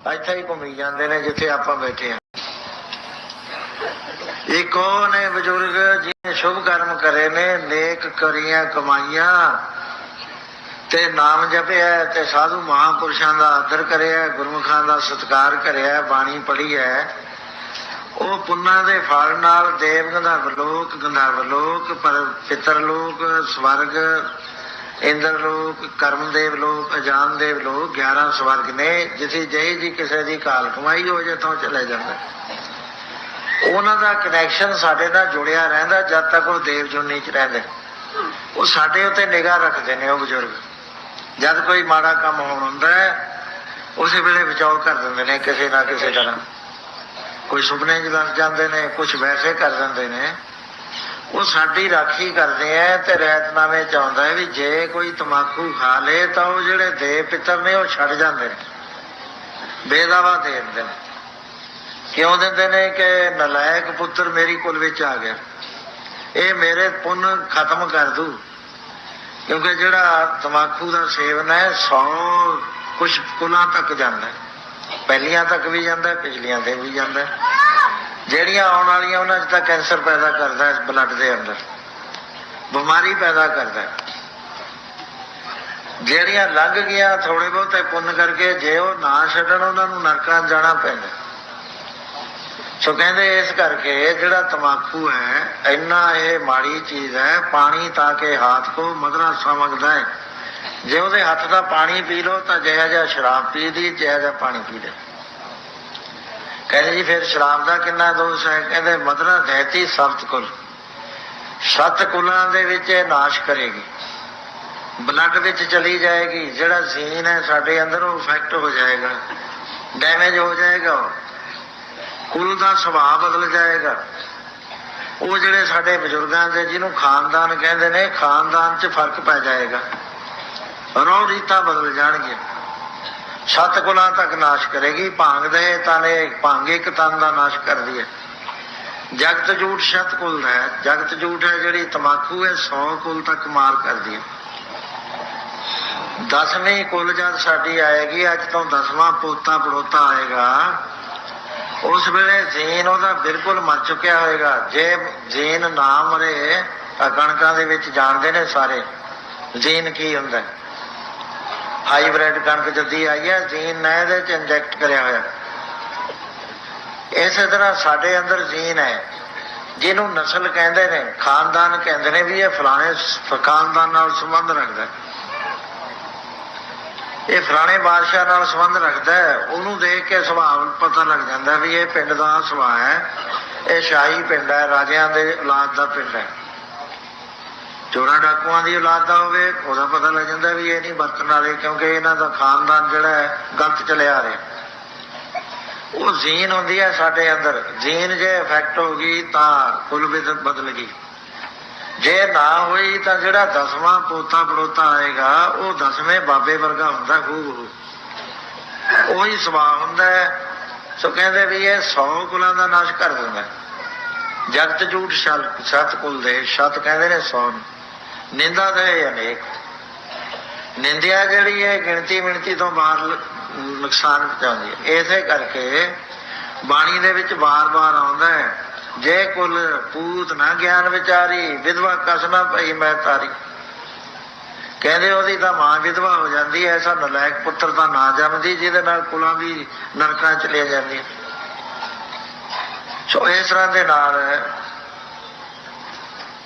ਇੱਥੇ ਹੀ ਘੁੰਮੀ ਜਾਂਦੇ ਨੇ ਜਿੱਥੇ ਆਪਾਂ ਬੈਠੇ ਆ ਇੱਕ ਉਹ ਨੇ ਬਜ਼ੁਰਗ ਜਿਹਨੇ ਸ਼ੁਭ ਕਰਮ ਕਰੇ ਨੇ, ਨੇਕ ਕਰੀਆਂ ਕਮਾਈਆਂ ਤੇ ਨਾਮ ਜਪਿਆ ਤੇ ਸਾਧੂ ਮਹਾਪੁਰਸ਼ਾਂ ਦਾ ਆਦਰ ਕਰਿਆ ਗੁਰਮੁਖਾਂ ਦਾ ਸਤਿਕਾਰ ਕਰਿਆ ਬਾਣੀ ਪੜ੍ਹੀ ਹੈ। ਉਹ ਪੁੰਨਾਂ ਦੇ ਫਲ ਨਾਲ ਦੇਵ ਗੰਧਰਵ ਲੋਕ ਗੰਧਰਵ ਲੋਕ, ਪਰ ਪਿਤਰ ਲੋਕ, ਸਵਰਗ ਇੰਦਰ ਲੋਕ, ਕਰਮਦੇਵ ਲੋਕ, ਅਜਾਨਦੇਵ ਲੋਕ 11 ਸਵਰਗ ਨੇ, ਜਿੱਥੇ ਜਿਹੀ ਜੀ ਕਿਸੇ ਦੀ ਕਾਲ ਕਮਾਈ ਹੋ ਜੇ ਤਾਂ ਚਲੇ ਜਾਂਦਾ। ਉਹਨਾਂ ਦਾ ਕਨੈਕਸ਼ਨ ਸਾਡੇ ਨਾਲ ਜੁੜਿਆ ਰਹਿੰਦਾ, ਜਦ ਤੱਕ ਉਹ ਦੇਵ ਜੁਨੀ ਚ ਰਹਿੰਦੇ। ਉਹ ਸਾਡੇ ਉੱਤੇ ਨਿਗਾਹ ਰੱਖਦੇ ਨੇ ਉਹ ਬਜ਼ੁਰਗ। ਜਦ ਕੋਈ ਮਾੜਾ ਕੰਮ ਹੋਣ ਹੁੰਦਾ ਉਸੇ ਵੇਲੇ ਬਚਾਓ ਕਰ ਦਿੰਦੇ ਨੇ ਕਿਸੇ ਨਾ ਕਿਸੇ ਤਰ੍ਹਾਂ। ਕੋਈ ਸੁਪਨੇ 'ਚ ਦੱਸ ਜਾਂਦੇ ਨੇ ਕੁਝ ਵੈਸੇ ਕਰ ਦਿੰਦੇ ਨੇ। ਉਹ ਸਾਡੀ ਰਾਖੀ ਕਰਦੇ ਆ ਤੇ ਰੈਤਨਾਮੇ ਚ ਆਉਂਦਾ ਹੈ ਵੀ ਜੇ ਕੋਈ ਤਮਾਕੂ ਖਾ ਲੇ ਤਾਂ ਉਹ ਜਿਹੜੇ ਦੇਵ ਪਿੱਤਰ ਨੇ ਉਹ ਛੱਡ ਜਾਂਦੇ ਨੇ। ਬੇਦਾਵਾ ਦੇ ਦਿੰਦੇ ਨੇ। ਕਿਉਂ ਦਿੰਦੇ ਨੇ ਕਿ ਨਲਾਇਕ ਪੁੱਤਰ ਮੇਰੀ ਕੁਲ ਵਿੱਚ ਆ ਗਿਆ। ਇਹ ਮੇਰੇ ਪੁੰਨ ਖਤਮ ਕਰ ਦੂ। ਕਿਉਂਕਿ ਜਿਹੜਾ ਤਮਾਕੂ ਦਾ ਸੇਵਨ ਹੈ 100 ਕੁਝ ਕੁਲਾਂ ਤੱਕ ਜਾਂਦਾ। ਪਹਿਲੀਆਂ ਤੱਕ ਵੀ ਜਾਂਦਾ, ਪਿਛਲੀਆਂ ਤੇ ਵੀ ਜਾਂਦਾ। ਜਿਹੜੀਆਂ ਆਉਣ ਵਾਲੀਆਂ, ਉਹਨਾਂ 'ਚ ਤਾਂ ਕੈਂਸਰ ਪੈਦਾ ਕਰਦਾ ਹੈ ਬਲੱਡ ਦੇ ਅੰਦਰ। ਬਿਮਾਰੀ ਪੈਦਾ ਕਰਦਾ ਜਿਹੜੀਆਂ ਲੰਘ ਗਈਆਂ ਥੋੜੇ ਬਹੁਤੇ ਪੁੰਨ ਕਰਕੇ ਜੇ ਉਹ ਨਾ ਛੱਡਣ, ਉਹਨਾਂ ਨੂੰ ਨਰਕਾਂ ਜਾਣਾ ਪੈਂਦਾ ਸੋ ਕਹਿੰਦੇ ਇਸ ਕਰਕੇ ਜਿਹੜਾ ਤਮਾਕੂ ਹੈ, ਇੰਨਾ ਇਹ ਮਾੜੀ ਚੀਜ਼ ਹੈ, ਪਾਣੀ ਤਾਂ ਕਿ ਹੱਥ ਕੋ ਮਦਰਾ ਸਮਗਦਾ ਹੈ। ਜੇ ਉਹਦੇ ਹੱਥ ਦਾ ਪਾਣੀ ਪੀ ਲੋ ਤਾਂ ਜਿਹੜਾ ਜਿਹਾ ਸ਼ਰਾਬ ਪੀਦੀ ਜਿਹੜਾ ਜਿਹਾ ਪਾਣੀ ਪੀ ਲੈ ਕਹਿੰਦੇ ਜੀ, ਫਿਰ ਸ਼ਰਾਬ ਦਾ ਕਿੰਨਾ ਦੋਸ਼ ਹੈ? ਕਹਿੰਦੇ ਮਦਰਾ ਦਹਿਤੀ ਸਬਤ ਕੁਲ ਸੱਤ ਕੁਲਾਂ ਦੇ ਵਿੱਚ ਇਹ ਨਾਸ਼ ਕਰੇਗੀ। ਬਲੱਡ ਵਿੱਚ ਚਲੀ ਜਾਏਗੀ। ਜਿਹੜਾ ਸੀਨ ਹੈ, ਸਾਡੇ ਅੰਦਰ ਉਹ ਇਫੈਕਟ ਹੋ ਜਾਏਗਾ। ਡੈਮੇਜ ਹੋ ਜਾਏਗਾ ਕੁਲ ਦਾ ਸੁਭਾਅ ਬਦਲ ਜਾਏਗਾ। ਉਹ ਜਿਹੜੇ ਸਾਡੇ ਬਜ਼ੁਰਗਾਂ ਦੇ, ਜਿਹਨੂੰ ਖਾਨਦਾਨ ਕਹਿੰਦੇ ਨੇ, ਖਾਨਦਾਨ 'ਚ ਫ਼ਰਕ ਪੈ ਜਾਏਗਾ। ਰੋ ਰੀਤਾਂ ਬਦਲ ਜਾਣਗੀਆਂ। ਸਤ ਗੁਲਾਂ ਤੱਕ ਨਾਸ਼ ਕਰੇਗੀ, ਭਾਂਗ ਦੇ ਤਾਨੇ ਭਾਂਗ ਇੱਕ ਦਾ ਨਾਸ਼ ਕਰਦੀ ਹੈ। ਜਗਤ ਝੂਠ ਸ਼ਤ ਕੁਲ ਹੈ, ਜਗਤ ਝੂਠ ਹੈ ਜਿਹੜੀ ਤਮਾਕੂ ਹੈ 100 ਕੁਲ ਤੱਕ ਮਾਰ ਕਰਦੀ ਹੈ। ਦਸਵੀਂ ਕੁਲ ਜਦ ਸਾਡੀ ਆਏਗੀ, ਅੱਜ ਤੋਂ ਦਸਵਾਂ ਪੋਤਾ ਪੜੋਤਾ ਆਏਗਾ, ਉਸ ਵੇਲੇ ਜੀਨ ਉਹਦਾ ਬਿਲਕੁਲ ਮਰ ਚੁੱਕਿਆ ਹੋਏਗਾ। ਜੇ ਜੀਨ ਨਾ ਮਰੇ ਕਣਕਾਂ ਦੇ ਵਿੱਚ ਜਾਣਦੇ ਨੇ ਸਾਰੇ। ਜੀਨ ਕੀ ਹੁੰਦਾ? ਹੈ ਹਾਈਬ੍ਰਿਡ ਕਣਕ ਜੱਦੀ ਆਈ ਹੈ, ਜੀਨ ਨੇ ਇਹਦੇ ਚ ਇੰਜੈਕਟ ਕਰਿਆ ਹੋਇਆ। ਇਸੇ ਤਰ੍ਹਾਂ ਸਾਡੇ ਅੰਦਰ ਜੀਨ ਹੈ, ਜਿਹਨੂੰ ਨਸਲ ਕਹਿੰਦੇ ਨੇ, ਖਾਨਦਾਨ ਕਹਿੰਦੇ ਨੇ ਵੀ ਇਹ ਫਲਾਣੇ ਖਾਨਦਾਨ ਨਾਲ ਸੰਬੰਧ ਰੱਖਦਾ ਇਹ ਫਲਾਣੇ ਬਾਦਸ਼ਾਹ ਨਾਲ ਸੰਬੰਧ ਰੱਖਦਾ ਹੈ, ਉਹਨੂੰ ਦੇਖ ਕੇ ਸੁਭਾਅ ਪਤਾ ਲੱਗ ਜਾਂਦਾ ਵੀ ਇਹ ਪਿੰਡ ਦਾ ਸੁਭਾਅ ਹੈ, ਇਹ ਸ਼ਾਹੀ ਪਿੰਡ ਹੈ, ਰਾਜਿਆਂ ਦੇ ਔਲਾਦ ਦਾ ਪਿੰਡ ਹੈ। ਚੋਰਾਂ ਡਾਕੂਆਂ ਦੀ ਔਲਾਦ ਦਾ ਹੋਵੇ, ਉਹਦਾ ਪਤਾ ਲੱਗ ਜਾਂਦਾ ਵੀ ਇਹ ਨਹੀਂ ਵਰਤਣ ਵਾਲੇ, ਕਿਉਂਕਿ ਇਹਨਾਂ ਦਾ ਖਾਨਦਾਨ ਜਿਹੜਾ ਹੈ, ਗਲਤ ਚੱਲਿਆ ਆ ਰਿਹਾ। ਉਹ ਜ਼ੀਨ ਹੁੰਦੀ ਹੈ ਸਾਡੇ ਅੰਦਰ। ਜ਼ੀਨ ਜੇ ਇਫੈਕਟ ਹੋ ਗਈ ਤਾਂ ਕੁਲ ਵਿਦ ਬਦਲ ਗਈ। ਜੇ ਨਾ ਹੋਈ ਤਾਂ ਜਿਹੜਾ ਦਸਵਾਂ ਪੋਤਾ ਪੜੋਤਾ ਆਏਗਾ, ਉਹ ਦਸਵੇਂ ਬਾਬੇ ਵਰਗਾ ਹੁੰਦਾ ਹੂ ਉਹੀ ਸੁਭਾਅ ਹੁੰਦਾ ਹੈ। ਸੋ ਕਹਿੰਦੇ ਵੀ ਇਹ 100 ਕੁਲਾਂ ਦਾ ਨਾਸ਼ ਕਰ ਦਿੰਦਾ ਜਗਤ ਝੂਠ, ਛਲ ਸਤ ਕੁਲ ਦੇ ਸਤ ਕਹਿੰਦੇ ਨੇ 100 ਨਿੰਦਾ ਦੇ ਅਨੇਕ। ਨਿੰਦਿਆ ਜਿਹੜੀ ਹੈ? ਗਿਣਤੀ ਮਿਣਤੀ ਤੋਂ ਬਾਹਰ ਨੁਕਸਾਨ ਪਹੁੰਚਾਉਂਦੀ ਹੈ। ਇਸੇ ਕਰਕੇ ਬਾਣੀ ਦੇ ਵਿੱਚ ਬਾਰ-ਬਾਰ ਆਉਂਦਾ ਹੈ, ਜੇ ਕੁਲ ਪੂਤ ਨਾ ਗਿਆਨ ਵਿਚਾਰੀ, ਵਿਧਵਾ ਕਸ ਨਾ ਪਈ ਮੈਂ ਤਾਰੀ। ਕਹਿੰਦੇ ਉਹਦੀ ਤਾਂ ਮਾਂ ਵਿਧਵਾ ਹੋ ਜਾਂਦੀ ਹੈ, ਐਸਾ ਨਲਾਇਕ ਪੁੱਤਰ ਤਾਂ ਨਾ ਜੰਮਦੀ, ਜਿਹਦੇ ਨਾਲ ਕੁਲਾਂ ਵੀ ਨਰਕਾਂ ਚ ਚਲੇ ਜਾਂਦੀਆਂ ਸੋ ਇਸ ਤਰ੍ਹਾਂ ਦੇ ਨਾਲ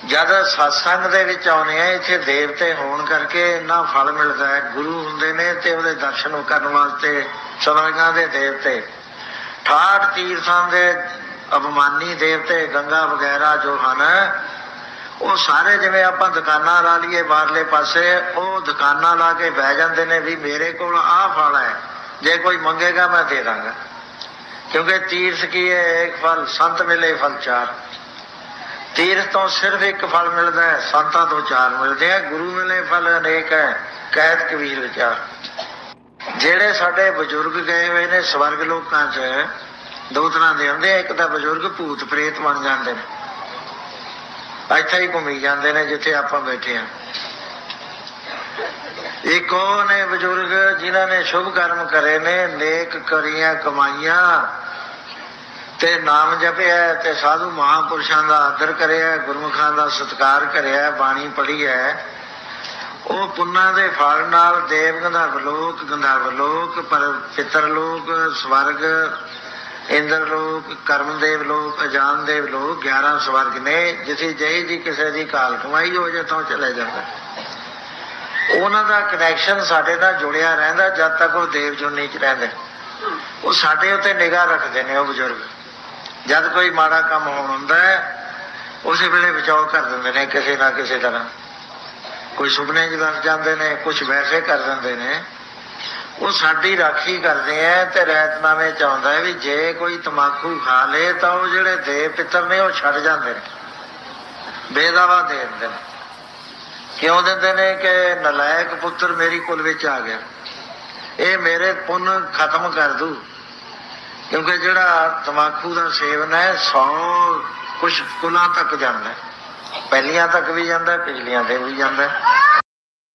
ਜਦ ਸਤਸੰਗ ਦੇ ਵਿੱਚ ਆਉਨੇ ਆ, ਇੱਥੇ ਦੇਵਤੇ ਹੋਣ ਕਰਕੇ ਇੰਨਾ ਫਲ ਮਿਲਦਾ ਹੈ। ਗੁਰੂ ਹੁੰਦੇ ਨੇ ਤੇ ਉਹਦੇ ਦਰਸ਼ਨ ਕਰਨ ਵਾਸਤੇ ਸਵਰਗਾਂ ਦੇ ਦੇਵਤੇ। 68 ਤੀਰਥਾਂ ਦੇ ਅਭਿਮਾਨੀ ਦੇਵਤੇ, ਗੰਗਾ ਵਗੈਰਾ ਜੋ ਹਨ, ਉਹ ਸਾਰੇ ਜਿਵੇਂ ਆਪਾਂ ਦੁਕਾਨਾਂ ਲਾ ਲਈਏ ਬਾਹਰਲੇ ਪਾਸੇ, ਉਹ ਦੁਕਾਨਾਂ ਲਾ ਕੇ ਬਹਿ ਜਾਂਦੇ ਨੇ ਵੀ ਮੇਰੇ ਕੋਲ ਆਹ ਫਲ ਹੈ। ਜੇ ਕੋਈ ਮੰਗੇਗਾ ਮੈਂ ਦੇ ਦਾਂਗਾ। ਕਿਉਂਕਿ ਤੀਰਥ ਕੀ ਹੈ? ਇੱਕ ਫਲ, ਸੰਤ ਮਿਲੇ ਫਲ ਚਾਰ। ਤੀਰਥ ਤੋਂ ਸਿਰਫ ਇੱਕ ਫਲ ਮਿਲਦਾ ਹੈ, ਸੰਤਾਂ ਤੋਂ ਚਾਰ ਮਿਲਦੇ ਆ, ਗੁਰੂ ਮਿਲੇ ਫਲ ਅਨੇਕ ਹੈ ਕਹਿਤ ਕਬੀਰ ਵਿਚਾਰ। ਜਿਹੜੇ ਸਾਡੇ ਬਜ਼ੁਰਗ ਗਏ ਹੋਏ ਨੇ ਸਵਰਗ ਲੋਕਾਂ 'ਚ ਦੋ ਤਰ੍ਹਾਂ ਦੇ ਹੁੰਦੇ ਆ, ਇੱਕ ਤਾਂ ਬਜ਼ੁਰਗ ਭੂਤ ਪ੍ਰੇਤ ਬਣ ਜਾਂਦੇ ਨੇ। ਇੱਥੇ ਹੀ ਘੁੰਮੀ ਜਾਂਦੇ ਨੇ ਜਿੱਥੇ ਆਪਾਂ ਬੈਠੇ ਆ। ਇੱਕ ਉਹ ਨੇ ਬਜ਼ੁਰਗ ਜਿਨ੍ਹਾਂ ਨੇ ਸ਼ੁਭ ਕਰਮ ਕਰੇ ਨੇ, ਨੇਕ ਕਰੀਆਂ ਕਮਾਈਆਂ ਤੇ ਨਾਮ ਜਪਿਆ ਤੇ ਸਾਧੂ ਮਹਾਪੁਰਸ਼ਾਂ ਦਾ ਆਦਰ ਕਰਿਆ ਗੁਰਮੁਖਾਂ ਦਾ ਸਤਿਕਾਰ ਕਰਿਆ ਬਾਣੀ ਪੜ੍ਹੀ ਹੈ। ਉਹ ਪੁੰਨਾਂ ਦੇ ਫਲ ਨਾਲ ਦੇਵ ਗੰਧਰਵ ਲੋਕ ਗੰਧਰਵ ਲੋਕ ਪਰ ਪਿਤਰ ਲੋਕ, ਸਵਰਗ, ਇੰਦਰ ਲੋਕ, ਕਰਮਦੇਵ ਲੋਕ, ਅਜਾਨਦੇਵ ਲੋਕ 11 ਸਵਰਗ ਨੇ, ਜਿਥੇ ਜਈ ਜੀ ਕਿਸੇ ਦੀ ਕਾਲ ਕਮਾਈ ਹੋ ਜੇ ਤਾਂ ਚਲੇ ਜਾਂਦਾ। ਉਹਨਾਂ ਦਾ ਕਨੈਕਸ਼ਨ ਸਾਡੇ ਨਾਲ ਜੁੜਿਆ ਰਹਿੰਦਾ, ਜਦ ਤੱਕ ਉਹ ਦੇਵ ਜੁਨੀ ਚ ਰਹਿੰਦੇ। ਉਹ ਸਾਡੇ ਉੱਤੇ ਨਿਗਾਹ ਰੱਖਦੇ ਨੇ ਉਹ ਬਜ਼ੁਰਗ। ਜਦ ਕੋਈ ਮਾੜਾ ਕੰਮ ਹੋਣ ਹੁੰਦਾ ਹੈ, ਉਸੇ ਵੇਲੇ ਬਚਾਓ ਕਰ ਦਿੰਦੇ ਨੇ ਕਿਸੇ ਨਾ ਕਿਸੇ ਤਰ੍ਹਾਂ। ਕੋਈ ਸੁਪਨੇ 'ਚ ਦੱਸ ਜਾਂਦੇ ਨੇ ਕੁਝ ਵੈਸੇ ਕਰ ਦਿੰਦੇ ਨੇ। ਉਹ ਸਾਡੀ ਰਾਖੀ ਕਰਦੇ ਆ ਤੇ ਰਹਿਤਨਾਮੇ ਚ ਆਉਂਦਾ ਵੀ ਜੇ ਕੋਈ ਤਮਾਕੂ ਖਾ ਲੇ ਤਾਂ ਉਹ ਜਿਹੜੇ ਦੇ ਪਿੱਤਰ ਨੇ ਉਹ ਛੱਡ ਜਾਂਦੇ ਨੇ। ਬੇਦਾਵਾ ਦੇ ਦਿੰਦੇ ਨੇ। ਕਿਉਂ ਦਿੰਦੇ ਨੇ ਕਿ ਨਲਾਇਕ ਪੁੱਤਰ ਮੇਰੀ ਕੁਲ ਵਿੱਚ ਆ ਗਿਆ। ਇਹ ਮੇਰੇ ਪੁੰਨ ਖਤਮ ਕਰ ਦੂ। ਕਿਉਂਕਿ ਜਿਹੜਾ ਤਮਾਕੂ ਦਾ ਸੇਵਨ ਹੈ 100 ਕੁਝ ਕੁਲਾਂ ਤੱਕ ਜਾਂਦਾ ਪਹਿਲੀਆਂ ਤੱਕ ਵੀ ਜਾਂਦਾ, ਪਿਛਲੀਆਂ ਤੇ ਵੀ ਜਾਂਦਾ